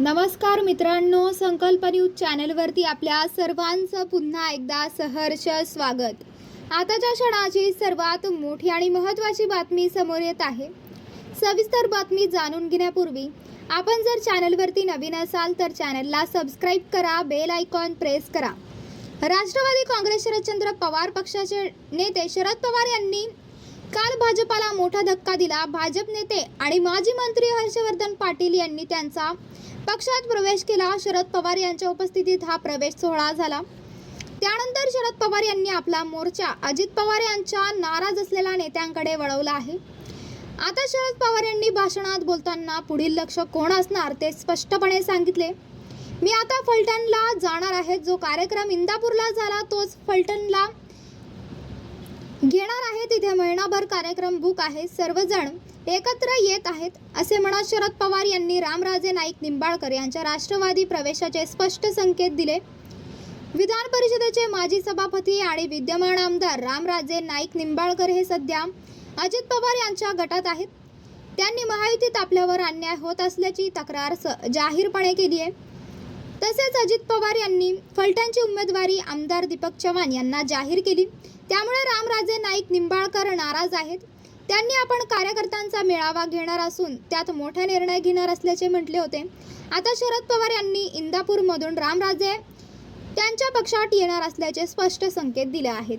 नमस्कार मित्रांनो संकल्प न्यूज चॅनलवरती आपल्या सर्वांचं पुन्हा एकदा सहर्ष स्वागत. आताच्या क्षणाची सर्वात मोठी आणि महत्त्वाची बातमी समोर येत आहे सविस्तर बातमी जाणून घेण्यापूर्वी आपण जर चॅनलवरती नवीन असाल तर चॅनलला सबस्क्राईब करा बेल आयकॉन प्रेस करा. राष्ट्रवादी काँग्रेस शरदचंद्र पवार पक्षाचे नेते शरद पवार यांनी काल भाजपाला मोठा धक्का दिला. भाजप नेते आणि माजी मंत्री हर्षवर्धन पाटील यांनी त्यांचा पक्षात प्रवेश केला. शरद पवार यांच्या उपस्थितीत हा प्रवेश सोहळा झाला. त्यानंतर शरद पवार यांनी आपला मोर्चा अजित पवार यांच्या नाराज असलेल्या नेत्यांकडे वळवला आहे. आता शरद पवार यांनी भाषणात बोलताना पुढील लक्ष कोण असणार ते स्पष्टपणे सांगितले. मी आता फलटणला जाणार आहे. जो कार्यक्रम इंदापूरला झाला तोच फलटणला घेणार आहे तिथे महिनाभर कार्यक्रम बुक आहे सर्वजण एकत्र येत आहेत असे म्हणत शरद पवार यांनी रामराजे नाईक निंबाळकर यांच्या राष्ट्रवादी प्रवेशाचे स्पष्ट संकेत दिले. विधान परिषदेचे माजी सभापती आणि विद्यमान आमदार रामराजे नाईक निंबाळकर हे सध्या अजित पवार यांच्या गटात आहेत. त्यांनी महायुतीत आपल्यावर अन्याय होत असल्याची तक्रार स जाहीरपणे केली आहे. तसेच अजित पवार यांनी फलटणची उमेदवारी आमदार दीपक चव्हाण यांना जाहीर केली. त्यामुळे रामराजे नाईक निंबाळकर नाराज आहेत. त्यांनी आपण कार्यकर्त्यांचा मेळावा घेणार असून त्यात मोठा निर्णय घेणार असल्याचे म्हटले होते. आता शरद पवार यांनी इंदापूरमधून रामराजे त्यांच्या पक्षात येणार असल्याचे स्पष्ट संकेत दिले आहेत.